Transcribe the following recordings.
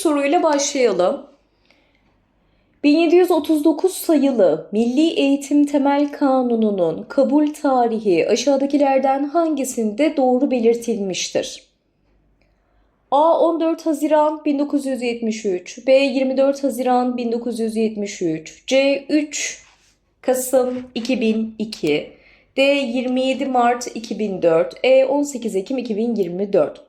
soruyla başlayalım. 1739 sayılı Milli Eğitim Temel Kanunu'nun kabul tarihi aşağıdakilerden hangisinde doğru belirtilmiştir? A 14 Haziran 1973, B 24 Haziran 1973, C 3 Kasım 2002, D 27 Mart 2004, E 18 Ekim 2024.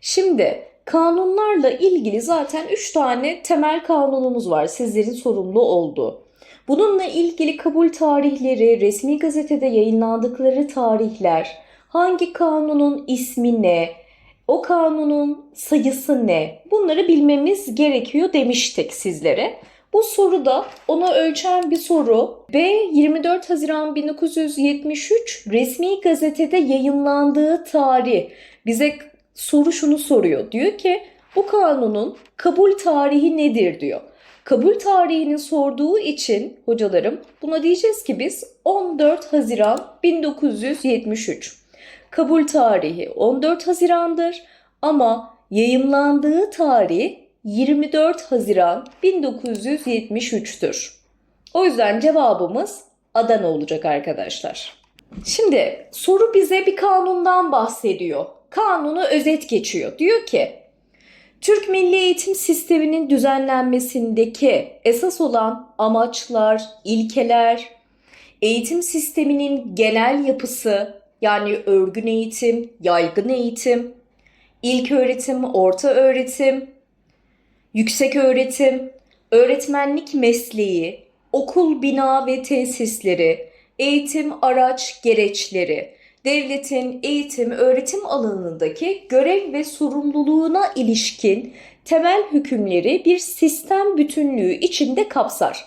Şimdi kanunlarla ilgili zaten 3 tane temel kanunumuz var sizlerin sorumlu olduğu. Bununla ilgili kabul tarihleri, resmi gazetede yayınlandıkları tarihler, hangi kanunun ismi ne, o kanunun sayısı ne? Bunları bilmemiz gerekiyor demiştik sizlere. Bu soruda ona ölçen bir soru. B 24 Haziran 1973 resmi gazetede yayınlandığı tarih. Bize soru şunu soruyor. Diyor ki bu kanunun kabul tarihi nedir diyor. Kabul tarihini sorduğu için hocalarım buna diyeceğiz ki biz 14 Haziran 1973. Kabul tarihi 14 Haziran'dır ama yayımlandığı tarih 24 Haziran 1973'tür. O yüzden cevabımız Adana olacak arkadaşlar. Şimdi soru bize bir kanundan bahsediyor. Kanunu özet geçiyor. Diyor ki Türk Milli Eğitim Sistemi'nin düzenlenmesindeki esas olan amaçlar, ilkeler, eğitim sisteminin genel yapısı yani örgün eğitim, yaygın eğitim, ilk öğretim, orta öğretim, yüksek öğretim, öğretmenlik mesleği, okul bina ve tesisleri, eğitim araç gereçleri, devletin eğitim öğretim alanındaki görev ve sorumluluğuna ilişkin temel hükümleri bir sistem bütünlüğü içinde kapsar.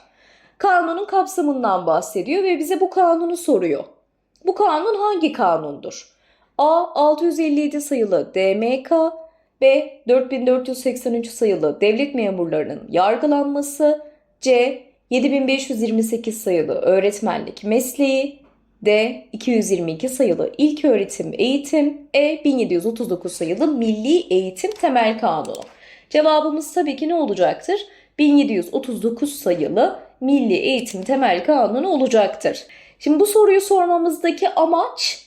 Kanunun kapsamından bahsediyor ve bize bu kanunu soruyor. Bu kanun hangi kanundur? A 657 sayılı DMK, B 4483 sayılı devlet memurlarının yargılanması, C 7528 sayılı öğretmenlik mesleği, D 222 sayılı ilk öğretim eğitim, E 1739 sayılı Milli Eğitim Temel Kanunu. Cevabımız tabii ki ne olacaktır? 1739 sayılı Milli Eğitim Temel Kanunu olacaktır. Şimdi bu soruyu sormamızdaki amaç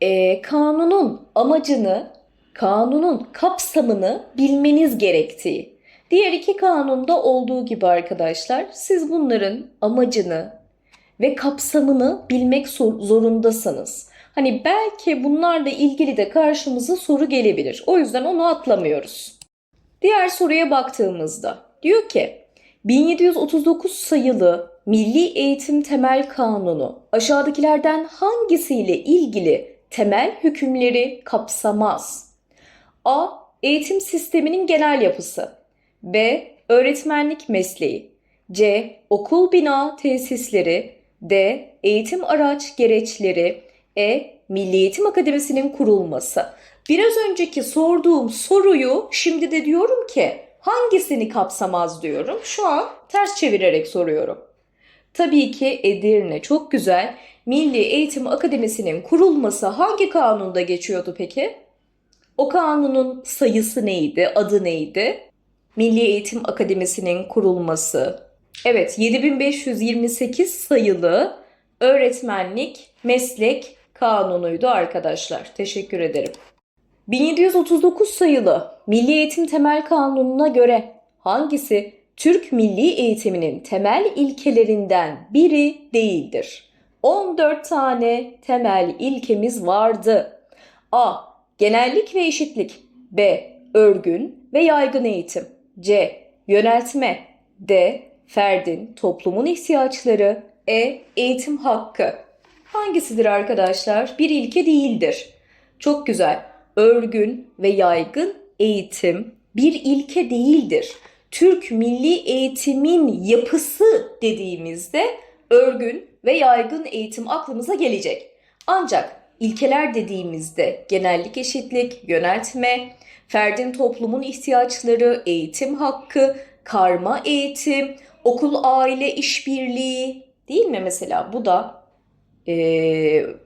e, kanunun amacını, kanunun kapsamını bilmeniz gerektiği. Diğer iki kanunda olduğu gibi arkadaşlar siz bunların amacını ve kapsamını bilmek zorundasınız. Hani belki bunlarla ilgili de karşımıza soru gelebilir. O yüzden onu atlamıyoruz. Diğer soruya baktığımızda diyor ki 1739 sayılı Milli Eğitim Temel Kanunu aşağıdakilerden hangisiyle ilgili temel hükümleri kapsamaz? A. Eğitim sisteminin genel yapısı. B. Öğretmenlik mesleği. C. Okul bina tesisleri. D. Eğitim araç gereçleri. E. Milli Eğitim Akademisi'nin kurulması. Biraz önceki sorduğum soruyu şimdi de diyorum ki hangisini kapsamaz diyorum. Şu an ters çevirerek soruyorum. Tabii ki Edirne çok güzel. Milli Eğitim Akademisi'nin kurulması hangi kanunda geçiyordu peki? O kanunun sayısı neydi, adı neydi? Milli Eğitim Akademisi'nin kurulması. Evet, 7528 sayılı öğretmenlik meslek kanunuydu arkadaşlar. Teşekkür ederim. 1739 sayılı Milli Eğitim Temel Kanunu'na göre hangisi Türk milli eğitiminin temel ilkelerinden biri değildir? 14 tane temel ilkemiz vardı. A. Genellik ve eşitlik. B. Örgün ve yaygın eğitim. C. Yöneltme. D. Ferdin, toplumun ihtiyaçları. E. Eğitim hakkı. Hangisidir arkadaşlar? Bir ilke değildir. Çok güzel. Örgün ve yaygın eğitim bir ilke değildir. Türk milli eğitimin yapısı dediğimizde örgün ve yaygın eğitim aklımıza gelecek. Ancak ilkeler dediğimizde genellik eşitlik, yöneltme, ferdin toplumun ihtiyaçları, eğitim hakkı, karma eğitim, okul aile işbirliği değil mi mesela bu da e,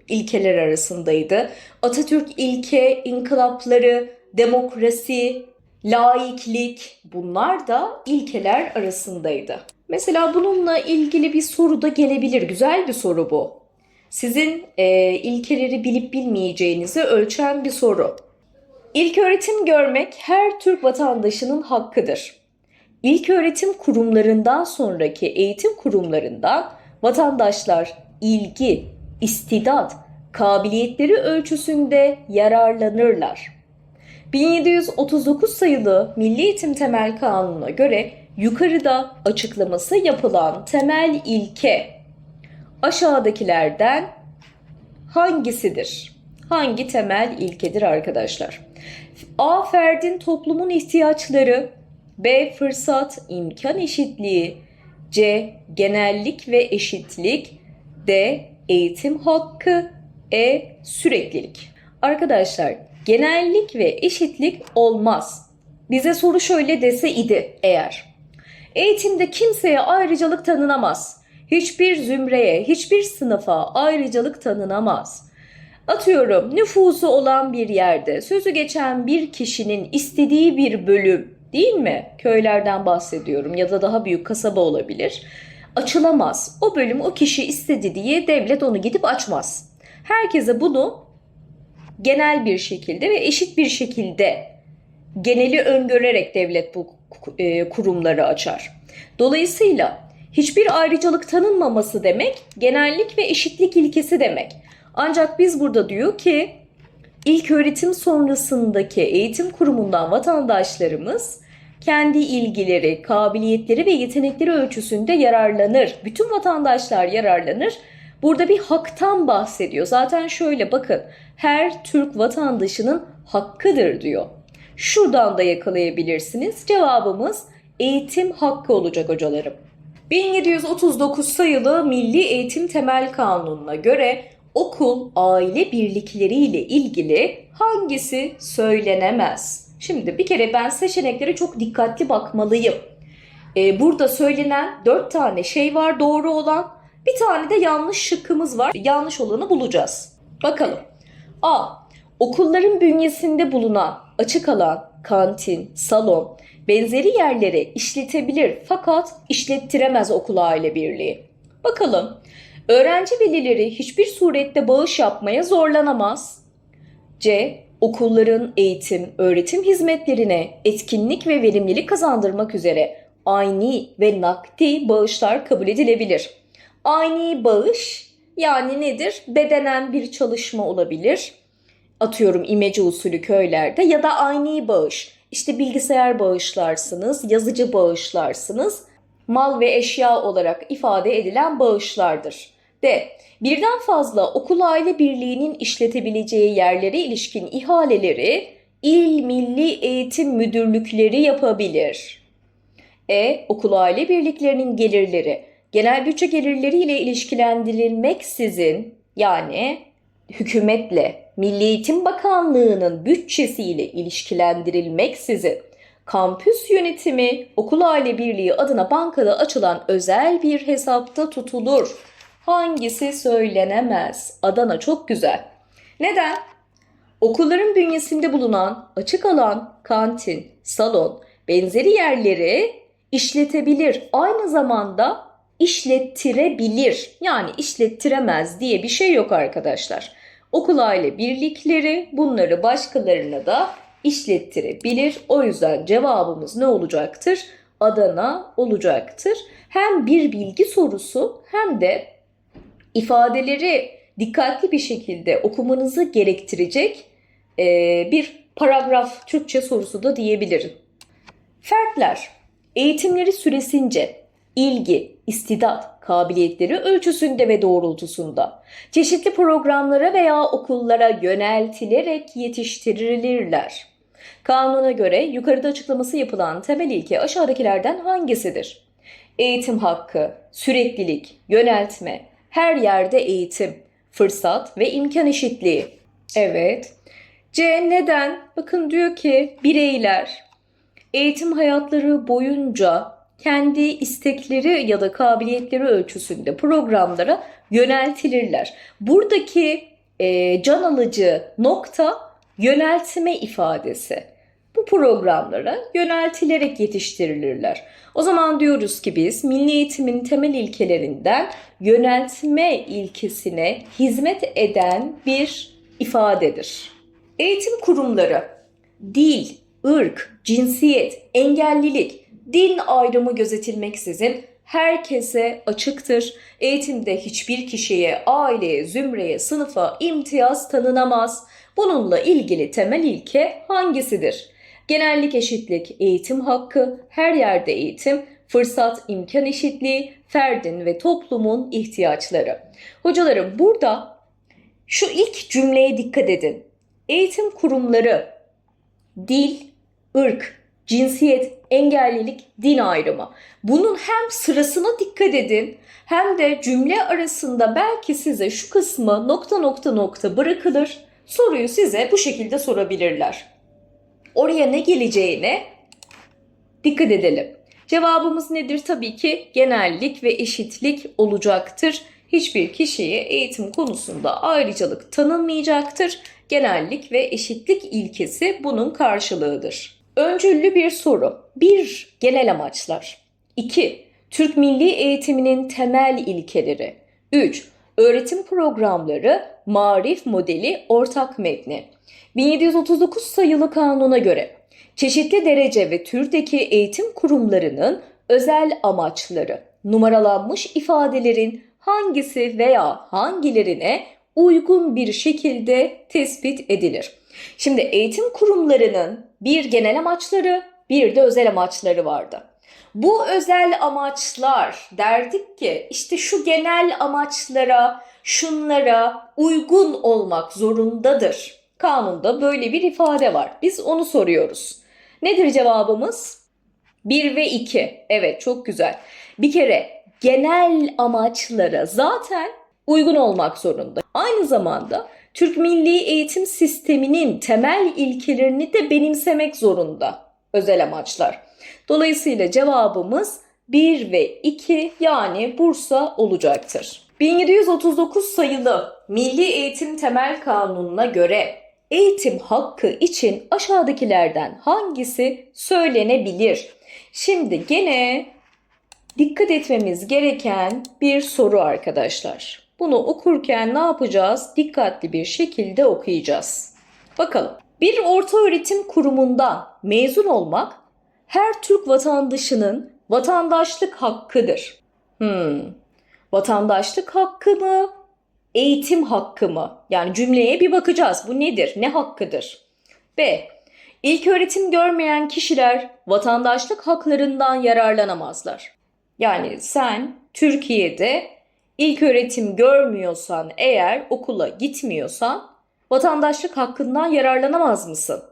ilkeler arasındaydı. Atatürk ilke, inkılapları, demokrasi laiklik bunlar da ilkeler arasındaydı. Mesela bununla ilgili bir soru da gelebilir. Güzel bir soru bu. Sizin e, ilkeleri bilip bilmeyeceğinizi ölçen bir soru. İlk öğretim görmek her Türk vatandaşının hakkıdır. İlk öğretim kurumlarından sonraki eğitim kurumlarından vatandaşlar ilgi, istidat, kabiliyetleri ölçüsünde yararlanırlar. 1739 sayılı Milli Eğitim Temel Kanunu'na göre yukarıda açıklaması yapılan temel ilke aşağıdakilerden hangisidir? Hangi temel ilkedir arkadaşlar? A. Ferdin toplumun ihtiyaçları B. Fırsat, imkan eşitliği C. Genellik ve eşitlik D. Eğitim hakkı E. Süreklilik Arkadaşlar genellik ve eşitlik olmaz. Bize soru şöyle dese idi eğer. Eğitimde kimseye ayrıcalık tanınamaz. Hiçbir zümreye, hiçbir sınıfa ayrıcalık tanınamaz. Atıyorum nüfusu olan bir yerde sözü geçen bir kişinin istediği bir bölüm değil mi? Köylerden bahsediyorum ya da daha büyük kasaba olabilir. Açılamaz. O bölüm o kişi istedi diye devlet onu gidip açmaz. Herkese bunu genel bir şekilde ve eşit bir şekilde geneli öngörerek devlet bu e, kurumları açar. Dolayısıyla hiçbir ayrıcalık tanınmaması demek genellik ve eşitlik ilkesi demek. Ancak biz burada diyor ki ilk öğretim sonrasındaki eğitim kurumundan vatandaşlarımız kendi ilgileri, kabiliyetleri ve yetenekleri ölçüsünde yararlanır. Bütün vatandaşlar yararlanır. Burada bir haktan bahsediyor. Zaten şöyle bakın. Her Türk vatandaşının hakkıdır diyor. Şuradan da yakalayabilirsiniz. Cevabımız eğitim hakkı olacak hocalarım. 1739 sayılı Milli Eğitim Temel Kanunu'na göre okul aile birlikleriyle ilgili hangisi söylenemez? Şimdi bir kere ben seçeneklere çok dikkatli bakmalıyım. Ee, burada söylenen dört tane şey var doğru olan. Bir tane de yanlış şıkkımız var. Yanlış olanı bulacağız. Bakalım. A. Okulların bünyesinde bulunan açık alan, kantin, salon, benzeri yerlere işletebilir fakat işlettiremez okul aile birliği. Bakalım. Öğrenci velileri hiçbir surette bağış yapmaya zorlanamaz. C. Okulların eğitim, öğretim hizmetlerine etkinlik ve verimlilik kazandırmak üzere ayni ve nakdi bağışlar kabul edilebilir. Ayni bağış yani nedir? Bedenen bir çalışma olabilir. Atıyorum imece usulü köylerde ya da ayni bağış. İşte bilgisayar bağışlarsınız, yazıcı bağışlarsınız. Mal ve eşya olarak ifade edilen bağışlardır. Birden fazla okul aile birliğinin işletebileceği yerlere ilişkin ihaleleri il milli eğitim müdürlükleri yapabilir. E. Okul aile birliklerinin gelirleri genel bütçe gelirleri ile ilişkilendirilmeksizin yani hükümetle Milli Eğitim Bakanlığı'nın bütçesiyle ilişkilendirilmeksizin kampüs yönetimi okul aile birliği adına bankada açılan özel bir hesapta tutulur. Hangisi söylenemez? Adana çok güzel. Neden? Okulların bünyesinde bulunan açık alan, kantin, salon, benzeri yerleri işletebilir. Aynı zamanda işlettirebilir. Yani işlettiremez diye bir şey yok arkadaşlar. Okul aile birlikleri bunları başkalarına da işlettirebilir. O yüzden cevabımız ne olacaktır? Adana olacaktır. Hem bir bilgi sorusu hem de ifadeleri dikkatli bir şekilde okumanızı gerektirecek e, bir paragraf Türkçe sorusu da diyebilirim. Fertler eğitimleri süresince ilgi, istidat, kabiliyetleri ölçüsünde ve doğrultusunda çeşitli programlara veya okullara yöneltilerek yetiştirilirler. Kanuna göre yukarıda açıklaması yapılan temel ilke aşağıdakilerden hangisidir? Eğitim hakkı, süreklilik, yöneltme, her yerde eğitim, fırsat ve imkan eşitliği. Evet. C neden? Bakın diyor ki bireyler eğitim hayatları boyunca kendi istekleri ya da kabiliyetleri ölçüsünde programlara yöneltilirler. Buradaki e, can alıcı nokta yöneltme ifadesi. Programlara yöneltilerek yetiştirilirler. O zaman diyoruz ki biz milli eğitimin temel ilkelerinden yöneltme ilkesine hizmet eden bir ifadedir. Eğitim kurumları dil, ırk, cinsiyet, engellilik, din ayrımı gözetilmeksizin herkese açıktır. Eğitimde hiçbir kişiye, aileye, zümreye, sınıfa imtiyaz tanınamaz. Bununla ilgili temel ilke hangisidir? Genellik eşitlik, eğitim hakkı, her yerde eğitim, fırsat, imkan eşitliği, ferdin ve toplumun ihtiyaçları. Hocalarım burada şu ilk cümleye dikkat edin. Eğitim kurumları dil, ırk, cinsiyet, engellilik, din ayrımı. Bunun hem sırasına dikkat edin hem de cümle arasında belki size şu kısmı nokta nokta nokta bırakılır. Soruyu size bu şekilde sorabilirler. Oraya ne geleceğine dikkat edelim. Cevabımız nedir? Tabii ki genellik ve eşitlik olacaktır. Hiçbir kişiye eğitim konusunda ayrıcalık tanınmayacaktır. Genellik ve eşitlik ilkesi bunun karşılığıdır. Öncüllü bir soru. 1. Genel amaçlar. 2. Türk Milli Eğitiminin temel ilkeleri. 3. Öğretim programları, marif modeli, ortak metni. 1739 sayılı kanuna göre çeşitli derece ve türdeki eğitim kurumlarının özel amaçları, numaralanmış ifadelerin hangisi veya hangilerine uygun bir şekilde tespit edilir. Şimdi eğitim kurumlarının bir genel amaçları, bir de özel amaçları vardı. Bu özel amaçlar derdik ki işte şu genel amaçlara, şunlara uygun olmak zorundadır. Kanunda böyle bir ifade var. Biz onu soruyoruz. Nedir cevabımız? 1 ve 2. Evet çok güzel. Bir kere genel amaçlara zaten uygun olmak zorunda. Aynı zamanda Türk Milli Eğitim Sistemi'nin temel ilkelerini de benimsemek zorunda özel amaçlar. Dolayısıyla cevabımız 1 ve 2 yani Bursa olacaktır. 1739 sayılı Milli Eğitim Temel Kanunu'na göre eğitim hakkı için aşağıdakilerden hangisi söylenebilir? Şimdi gene dikkat etmemiz gereken bir soru arkadaşlar. Bunu okurken ne yapacağız? Dikkatli bir şekilde okuyacağız. Bakalım. Bir orta öğretim kurumundan mezun olmak her Türk vatandaşının vatandaşlık hakkıdır. Hmm. Vatandaşlık hakkı mı? Eğitim hakkı mı? Yani cümleye bir bakacağız. Bu nedir? Ne hakkıdır? B. İlk öğretim görmeyen kişiler vatandaşlık haklarından yararlanamazlar. Yani sen Türkiye'de ilk öğretim görmüyorsan eğer okula gitmiyorsan vatandaşlık hakkından yararlanamaz mısın?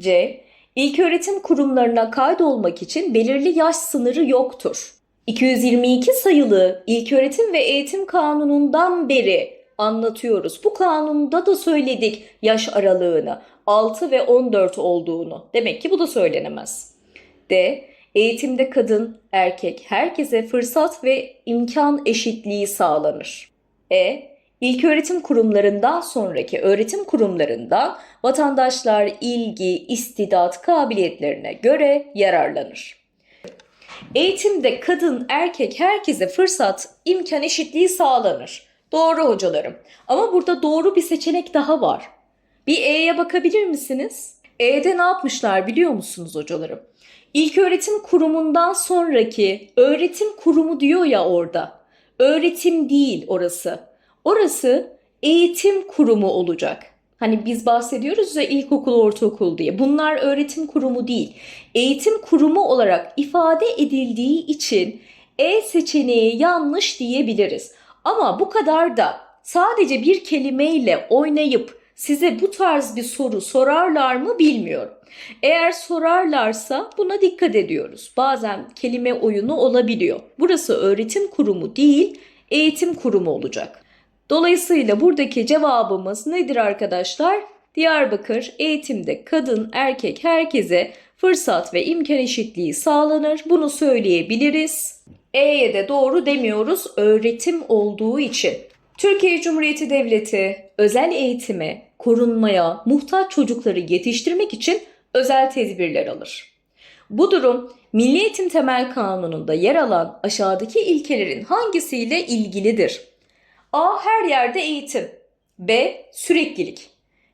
C. İlk öğretim kurumlarına kaydolmak için belirli yaş sınırı yoktur. 222 sayılı İlköğretim ve Eğitim Kanunu'ndan beri anlatıyoruz. Bu kanunda da söyledik yaş aralığını 6 ve 14 olduğunu. Demek ki bu da söylenemez. D. Eğitimde kadın, erkek, herkese fırsat ve imkan eşitliği sağlanır. E. İlköğretim kurumlarından sonraki öğretim kurumlarından vatandaşlar ilgi, istidat, kabiliyetlerine göre yararlanır. Eğitimde kadın, erkek, herkese fırsat, imkan eşitliği sağlanır. Doğru hocalarım. Ama burada doğru bir seçenek daha var. Bir E'ye bakabilir misiniz? E'de ne yapmışlar biliyor musunuz hocalarım? İlk öğretim kurumundan sonraki öğretim kurumu diyor ya orada. Öğretim değil orası. Orası eğitim kurumu olacak. Hani biz bahsediyoruz ya ilkokul, ortaokul diye. Bunlar öğretim kurumu değil. Eğitim kurumu olarak ifade edildiği için E seçeneği yanlış diyebiliriz. Ama bu kadar da sadece bir kelimeyle oynayıp size bu tarz bir soru sorarlar mı bilmiyorum. Eğer sorarlarsa buna dikkat ediyoruz. Bazen kelime oyunu olabiliyor. Burası öğretim kurumu değil, eğitim kurumu olacak. Dolayısıyla buradaki cevabımız nedir arkadaşlar? Diyarbakır eğitimde kadın, erkek herkese fırsat ve imkan eşitliği sağlanır. Bunu söyleyebiliriz. E'ye de doğru demiyoruz öğretim olduğu için. Türkiye Cumhuriyeti Devleti özel eğitime, korunmaya, muhtaç çocukları yetiştirmek için özel tedbirler alır. Bu durum Milli Eğitim Temel Kanunu'nda yer alan aşağıdaki ilkelerin hangisiyle ilgilidir? A. Her yerde eğitim. B. Süreklilik.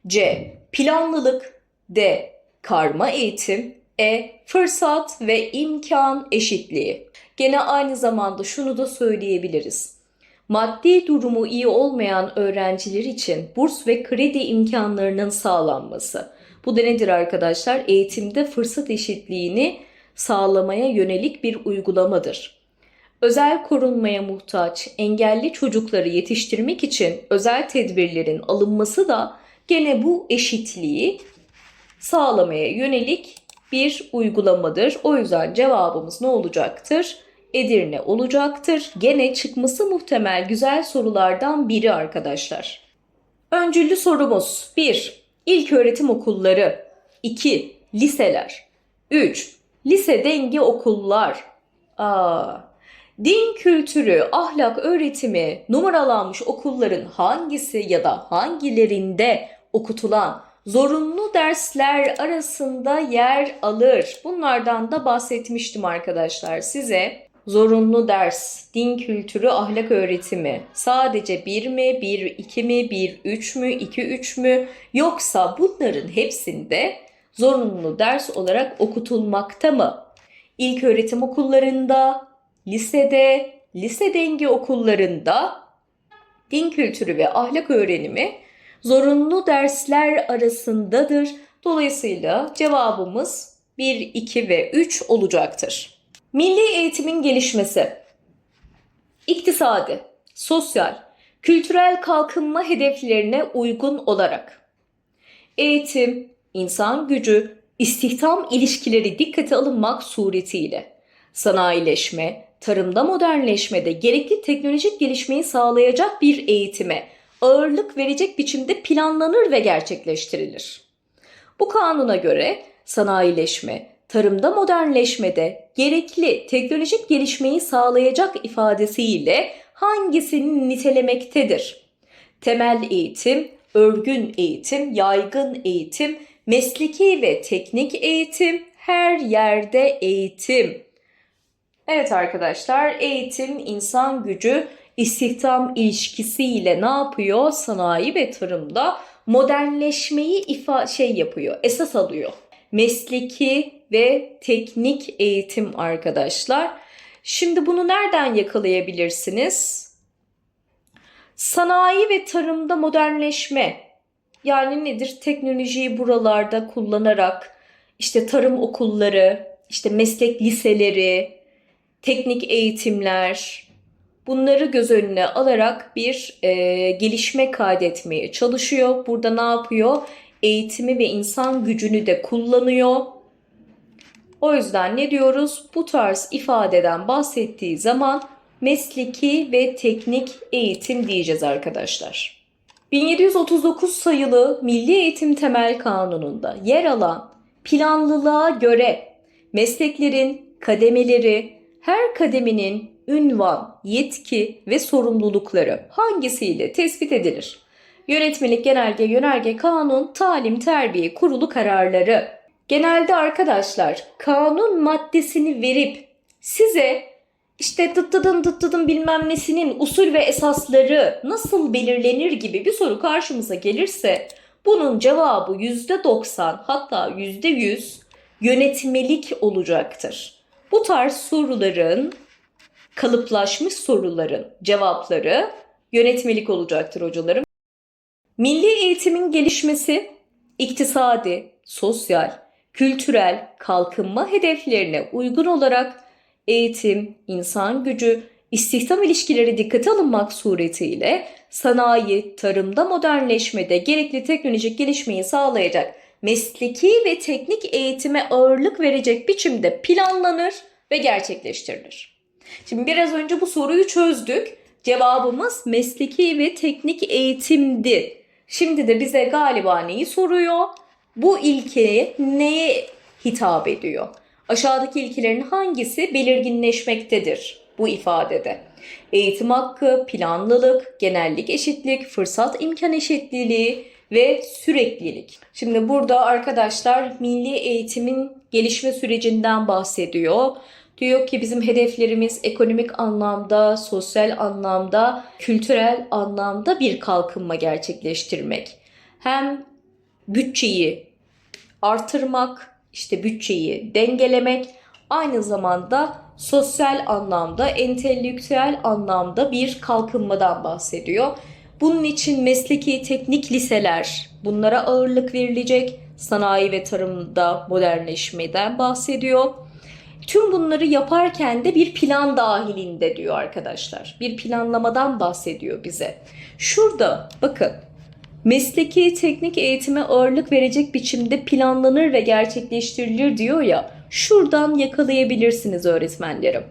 C. Planlılık. D. Karma eğitim. E. Fırsat ve imkan eşitliği. Gene aynı zamanda şunu da söyleyebiliriz. Maddi durumu iyi olmayan öğrenciler için burs ve kredi imkanlarının sağlanması. Bu da nedir arkadaşlar? Eğitimde fırsat eşitliğini sağlamaya yönelik bir uygulamadır. Özel korunmaya muhtaç engelli çocukları yetiştirmek için özel tedbirlerin alınması da gene bu eşitliği sağlamaya yönelik bir uygulamadır. O yüzden cevabımız ne olacaktır? Edirne olacaktır. Gene çıkması muhtemel güzel sorulardan biri arkadaşlar. Öncüllü sorumuz 1. İlköğretim okulları 2. Liseler 3. Lise dengi okullar Aa, Din kültürü, ahlak öğretimi numaralanmış okulların hangisi ya da hangilerinde okutulan zorunlu dersler arasında yer alır? Bunlardan da bahsetmiştim arkadaşlar size. Zorunlu ders, din kültürü, ahlak öğretimi sadece 1 mi, 1 2 mi, 1 3 mü, 2 3 mü yoksa bunların hepsinde zorunlu ders olarak okutulmakta mı? İlköğretim okullarında, lisede, lise dengi okullarında din kültürü ve ahlak öğrenimi zorunlu dersler arasındadır. Dolayısıyla cevabımız 1, 2 ve 3 olacaktır. Milli eğitimin gelişmesi, iktisadi, sosyal, kültürel kalkınma hedeflerine uygun olarak eğitim, insan gücü, istihdam ilişkileri dikkate alınmak suretiyle sanayileşme, tarımda modernleşmede gerekli teknolojik gelişmeyi sağlayacak bir eğitime ağırlık verecek biçimde planlanır ve gerçekleştirilir. Bu kanuna göre sanayileşme, tarımda modernleşmede gerekli teknolojik gelişmeyi sağlayacak ifadesiyle hangisini nitelemektedir? Temel eğitim, örgün eğitim, yaygın eğitim, mesleki ve teknik eğitim, her yerde eğitim. Evet arkadaşlar, eğitim, insan gücü, istihdam ilişkisiyle ne yapıyor? Sanayi ve tarımda modernleşmeyi ifa şey yapıyor, esas alıyor. Mesleki ve teknik eğitim arkadaşlar. Şimdi bunu nereden yakalayabilirsiniz? Sanayi ve tarımda modernleşme. Yani nedir? Teknolojiyi buralarda kullanarak işte tarım okulları, işte meslek liseleri, teknik eğitimler bunları göz önüne alarak bir e, gelişme kaydetmeye çalışıyor. Burada ne yapıyor? Eğitimi ve insan gücünü de kullanıyor. O yüzden ne diyoruz? Bu tarz ifadeden bahsettiği zaman mesleki ve teknik eğitim diyeceğiz arkadaşlar. 1739 sayılı Milli Eğitim Temel Kanunu'nda yer alan planlılığa göre mesleklerin kademeleri, her kademenin ünvan, yetki ve sorumlulukları hangisiyle tespit edilir? Yönetmelik, genelge, yönerge, kanun, talim, terbiye, kurulu kararları. Genelde arkadaşlar kanun maddesini verip size işte dıttıdın dıttıdın bilmem nesinin usul ve esasları nasıl belirlenir gibi bir soru karşımıza gelirse bunun cevabı %90 hatta %100 yönetmelik olacaktır. Bu tarz soruların kalıplaşmış soruların cevapları yönetmelik olacaktır hocalarım. Milli eğitimin gelişmesi iktisadi, sosyal, kültürel kalkınma hedeflerine uygun olarak eğitim, insan gücü, istihdam ilişkileri dikkate alınmak suretiyle sanayi, tarımda modernleşmede gerekli teknolojik gelişmeyi sağlayacak mesleki ve teknik eğitime ağırlık verecek biçimde planlanır ve gerçekleştirilir. Şimdi biraz önce bu soruyu çözdük. Cevabımız mesleki ve teknik eğitimdi. Şimdi de bize galiba neyi soruyor? Bu ilke neye hitap ediyor? Aşağıdaki ilkelerin hangisi belirginleşmektedir bu ifadede? Eğitim hakkı, planlılık, genellik eşitlik, fırsat imkan eşitliği, ve süreklilik. Şimdi burada arkadaşlar milli eğitimin gelişme sürecinden bahsediyor. Diyor ki bizim hedeflerimiz ekonomik anlamda, sosyal anlamda, kültürel anlamda bir kalkınma gerçekleştirmek. Hem bütçeyi artırmak, işte bütçeyi dengelemek, aynı zamanda sosyal anlamda, entelektüel anlamda bir kalkınmadan bahsediyor. Bunun için mesleki teknik liseler bunlara ağırlık verilecek. Sanayi ve tarımda modernleşmeden bahsediyor. Tüm bunları yaparken de bir plan dahilinde diyor arkadaşlar. Bir planlamadan bahsediyor bize. Şurada bakın mesleki teknik eğitime ağırlık verecek biçimde planlanır ve gerçekleştirilir diyor ya. Şuradan yakalayabilirsiniz öğretmenlerim.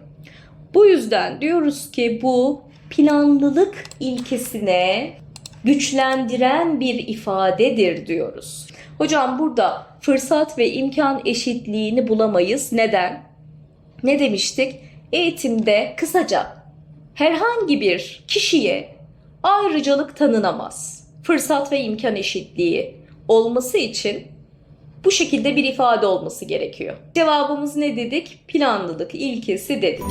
Bu yüzden diyoruz ki bu planlılık ilkesine güçlendiren bir ifadedir diyoruz. Hocam burada fırsat ve imkan eşitliğini bulamayız. Neden? Ne demiştik? Eğitimde kısaca herhangi bir kişiye ayrıcalık tanınamaz. Fırsat ve imkan eşitliği olması için bu şekilde bir ifade olması gerekiyor. Cevabımız ne dedik? Planlılık ilkesi dedik.